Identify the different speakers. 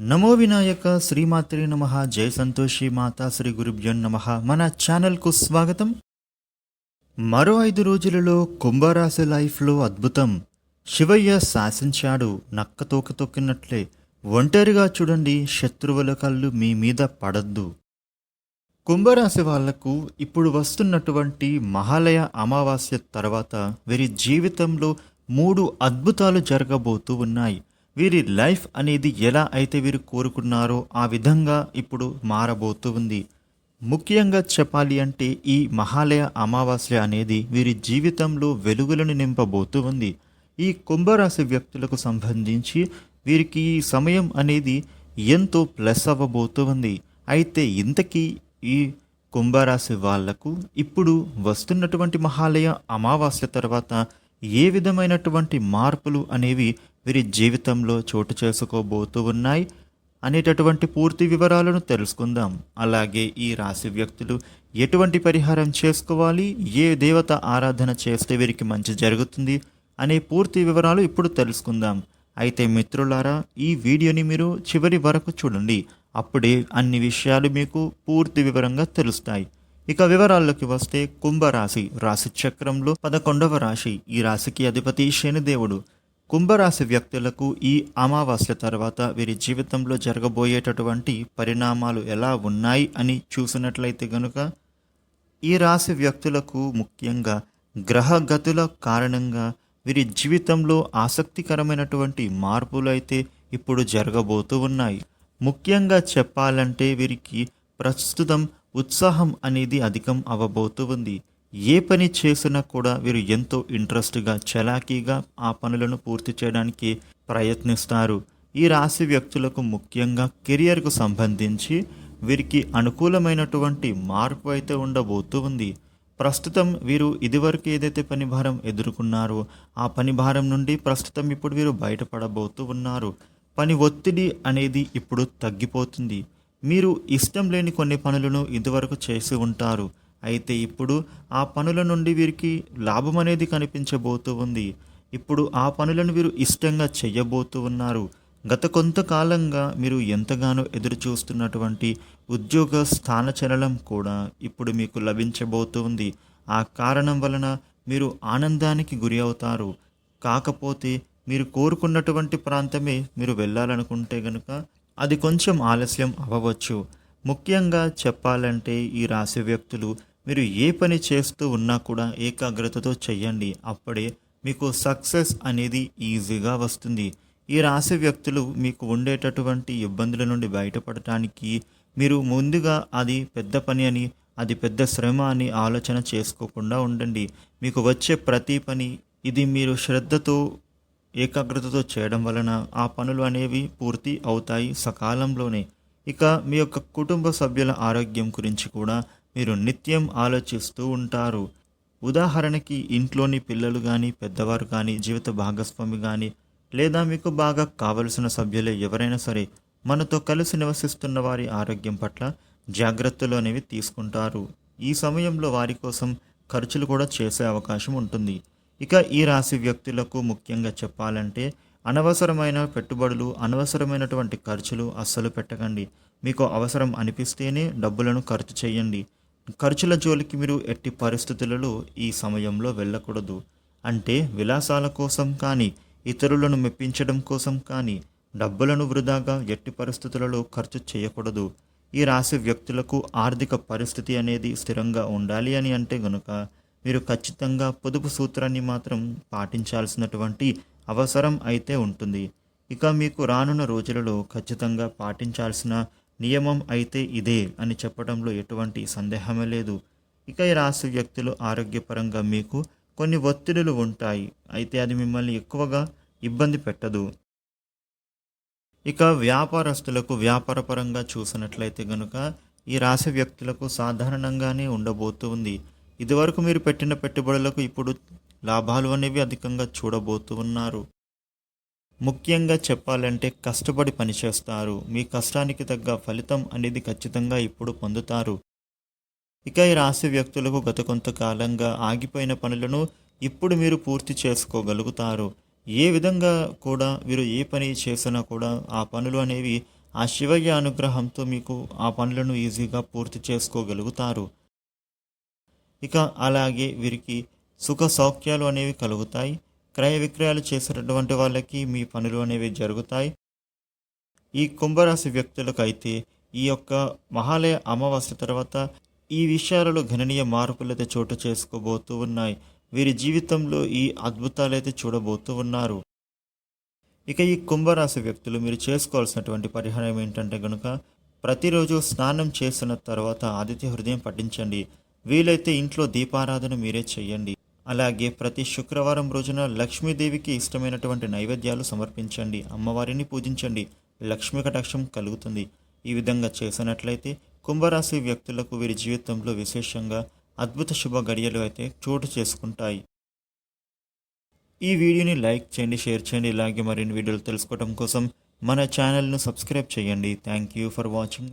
Speaker 1: నమో వినాయక శ్రీమాత్రి నమ జయ సంతోషి మాతా శ్రీ గురుభ్యో నమ. మన ఛానల్కు స్వాగతం. మరో ఐదు రోజులలో కుంభరాశి లైఫ్లో అద్భుతం. శివయ్య శాసించాడు నక్క తోక తొక్కినట్లే. ఒంటరిగా చూడండి శత్రువుల కళ్ళు మీ మీద పడద్దు. కుంభరాశి వాళ్ళకు ఇప్పుడు వస్తున్నటువంటి మహాలయ అమావాస్య తర్వాత వీరి జీవితంలో మూడు అద్భుతాలు జరగబోతూ ఉన్నాయి. వీరి లైఫ్ అనేది ఎలా అయితే వీరు కోరుకున్నారో ఆ విధంగా ఇప్పుడు మారబోతుంది ముఖ్యంగా చెప్పాలి అంటే ఈ మహాలయ అమావాస్య అనేది వీరి జీవితంలో వెలుగులను నింపబోతుంది ఈ కుంభరాశి వ్యక్తులకు సంబంధించి వీరికి ఈ సమయం అనేది ఎంతో ప్లస్ అవ్వబోతుంది అయితే ఇంతకీ ఈ కుంభరాశి వాళ్ళకు ఇప్పుడు వస్తున్నటువంటి మహాలయ అమావాస్య తర్వాత ఏ విధమైనటువంటి మార్పులు అనేవి వీరి జీవితంలో చోటు చేసుకోబోతూ ఉన్నాయి అనేటటువంటి పూర్తి వివరాలను తెలుసుకుందాం. అలాగే ఈ రాశి వ్యక్తులు ఎటువంటి పరిహారం చేసుకోవాలి? ఏ దేవత ఆరాధన చేస్తే వీరికి మంచి జరుగుతుంది? అనే పూర్తి వివరాలు ఇప్పుడు తెలుసుకుందాం. అయితే మిత్రులారా ఈ వీడియోని మీరు చివరి వరకు చూడండి. అప్పుడే అన్ని విషయాలు మీకు పూర్తి వివరంగా తెలుస్తాయి. ఇక వివరాల్లోకి వస్తే కుంభరాశి. రాశి చక్రంలో పదకొండవ రాశి. ఈ రాశికి అధిపతి శనిదేవుడు. కుంభరాశి వ్యక్తులకు ఈ అమావాస్య తర్వాత వీరి జీవితంలో జరగబోయేటటువంటి పరిణామాలు ఎలా ఉన్నాయి అని చూసినట్లయితే గనుక ఈ రాశి వ్యక్తులకు ముఖ్యంగా గ్రహగతుల కారణంగా వీరి జీవితంలో ఆసక్తికరమైనటువంటి మార్పులు అయితే ఇప్పుడు జరగబోతూ ఉన్నాయి. ముఖ్యంగా చెప్పాలంటే వీరికి ప్రస్తుతం ఉత్సాహం అనేది అధికం అవ్వబోతూ ఉంది. ఏ పని చేసినా కూడా వీరు ఎంతో ఇంట్రెస్ట్గా చలాకీగా ఆ పనులను పూర్తి చేయడానికి ప్రయత్నిస్తారు. ఈ రాశి వ్యక్తులకు ముఖ్యంగా కెరియర్కు సంబంధించి వీరికి అనుకూలమైనటువంటి మార్పు అయితే ఉండబోతూ ఉంది. ప్రస్తుతం వీరు ఇదివరకు ఏదైతే పని భారం ఎదుర్కొన్నారో ఆ పని భారం నుండి ప్రస్తుతం ఇప్పుడు వీరు బయటపడబోతూ ఉన్నారు. పని ఒత్తిడి అనేది ఇప్పుడు తగ్గిపోతుంది. మీరు ఇష్టం లేని కొన్ని పనులను ఇదివరకు చేసి ఉంటారు. అయితే ఇప్పుడు ఆ పనుల నుండి వీరికి లాభం అనేది కనిపించబోతూ ఉంది. ఇప్పుడు ఆ పనులను వీరు ఇష్టంగా చేయబోతూ ఉన్నారు. గత కొంతకాలంగా మీరు ఎంతగానో ఎదురు చూస్తున్నటువంటి ఉద్యోగ స్థానచలనం కూడా ఇప్పుడు మీకు లభించబోతుంది ఆ కారణం వలన మీరు ఆనందానికి గురి అవుతారు. కాకపోతే మీరు కోరుకున్నటువంటి ప్రాంతమే మీరు వెళ్ళాలనుకుంటే గనుక అది కొంచెం ఆలస్యం అవ్వవచ్చు. ముఖ్యంగా చెప్పాలంటే ఈ రాశి వ్యక్తులు మీరు ఏ పని చేస్తూ ఉన్నా కూడా ఏకాగ్రతతో చెయ్యండి. అప్పుడే మీకు సక్సెస్ అనేది ఈజీగా వస్తుంది. ఈ రాశి వ్యక్తులు మీకు ఉండేటటువంటి ఇబ్బందుల నుండి బయటపడటానికి మీరు ముందుగా అది పెద్ద పని అని అది పెద్ద శ్రమ అని ఆలోచన చేసుకోకుండా ఉండండి. మీకు వచ్చే ప్రతి పని ఇది మీరు శ్రద్ధతో ఏకాగ్రతతో చేయడం వలన ఆ పనులు అనేవి పూర్తి అవుతాయి సకాలంలోనే. ఇక మీ యొక్క కుటుంబ సభ్యుల ఆరోగ్యం గురించి కూడా మీరు నిత్యం ఆలోచిస్తూ ఉంటారు. ఉదాహరణకి ఇంట్లోని పిల్లలు కానీ పెద్దవారు కానీ జీవిత భాగస్వామి కానీ లేదా మీకు బాగా కావలసిన సభ్యులే ఎవరైనా సరే మనతో కలిసి నివసిస్తున్న వారి ఆరోగ్యం పట్ల జాగ్రత్తలు అనేవి తీసుకుంటారు. ఈ సమయంలో వారి కోసం ఖర్చులు కూడా చేసే అవకాశం ఉంటుంది. ఇక ఈ రాశి వ్యక్తులకు ముఖ్యంగా చెప్పాలంటే అనవసరమైన పెట్టుబడులు అనవసరమైనటువంటి ఖర్చులు అస్సలు పెట్టకండి. మీకు అవసరం అనిపిస్తేనే డబ్బులను ఖర్చు చేయండి. ఖర్చుల జోలికి మీరు ఎట్టి పరిస్థితులలో ఈ సమయంలో వెళ్ళకూడదు. అంటే విలాసాల కోసం కానీ ఇతరులను మెప్పించడం కోసం కానీ డబ్బులను వృధాగా ఎట్టి పరిస్థితులలో ఖర్చు చేయకూడదు. ఈ రాశి వ్యక్తులకు ఆర్థిక పరిస్థితి అనేది స్థిరంగా ఉండాలి అని అంటే గనుక మీరు ఖచ్చితంగా పొదుపు సూత్రాన్ని మాత్రం పాటించాల్సినటువంటి అవసరం అయితే ఉంటుంది. ఇక మీకు రానున్న రోజులలో ఖచ్చితంగా పాటించాల్సిన నియమం అయితే ఇదే అని చెప్పడంలో ఎటువంటి సందేహమే లేదు. ఇక ఈ రాశి వ్యక్తులు ఆరోగ్యపరంగా మీకు కొన్ని ఒత్తిడులు ఉంటాయి. అయితే అది మిమ్మల్ని ఎక్కువగా ఇబ్బంది పెట్టదు. ఇక వ్యాపారస్తులకు వ్యాపారపరంగా చూసినట్లయితే గనుక ఈ రాశి వ్యక్తులకు సాధారణంగానే ఉండబోతూ ఉంది ఇదివరకు మీరు పెట్టిన పెట్టుబడులకు ఇప్పుడు లాభాలు అనేవి అధికంగా చూడబోతున్నారు. ముఖ్యంగా చెప్పాలంటే కష్టపడి పనిచేస్తారు మీ కష్టానికి తగ్గ ఫలితం అనేది ఖచ్చితంగా ఇప్పుడు పొందుతారు. ఇక ఈ రాశి వ్యక్తులకు గత కొంతకాలంగా ఆగిపోయిన పనులను ఇప్పుడు మీరు పూర్తి చేసుకోగలుగుతారు. ఏ విధంగా కూడా వీరు ఏ పని చేసినా కూడా ఆ పనులు అనేవి ఆ శివయ్య అనుగ్రహంతో మీకు ఆ పనులను ఈజీగా పూర్తి చేసుకోగలుగుతారు. ఇక అలాగే వీరికి సుఖ సౌఖ్యాలు అనేవి కలుగుతాయి. క్రయ విక్రయాలు చేసేటటువంటి వాళ్ళకి మీ పనులు అనేవి జరుగుతాయి. ఈ కుంభరాశి వ్యక్తులకు అయితే ఈ యొక్క మహాలయ అమావాస్య తర్వాత ఈ విషయాలలో గణనీయ మార్పులైతే చోటు చేసుకోబోతూ ఉన్నాయి. వీరి జీవితంలో ఈ అద్భుతాలైతే చూడబోతూ ఉన్నారు. ఇక ఈ కుంభరాశి వ్యక్తులు మీరు చేసుకోవాల్సినటువంటి పరిహారం ఏంటంటే కనుక ప్రతిరోజు స్నానం చేసిన తర్వాత ఆదిత్య హృదయం పఠించండి. వీలైతే ఇంట్లో దీపారాధన మీరే చేయండి అలాగే ప్రతి శుక్రవారం రోజున లక్ష్మీదేవికి ఇష్టమైనటువంటి నైవేద్యాలు సమర్పించండి. అమ్మవారిని పూజించండి. లక్ష్మీ కటాక్షం కలుగుతుంది. ఈ విధంగా చేసినట్లయితే కుంభరాశి వ్యక్తులకు వీరి జీవితంలో విశేషంగా అద్భుత శుభ గడియలు అయితే చోటు చేసుకుంటాయి. ఈ వీడియోని లైక్ చేయండి షేర్ చేయండి. ఇలాగే మరిన్ని వీడియోలు తెలుసుకోవడం కోసం మన ఛానల్ను సబ్స్క్రైబ్ చేయండి. Thank you for watching.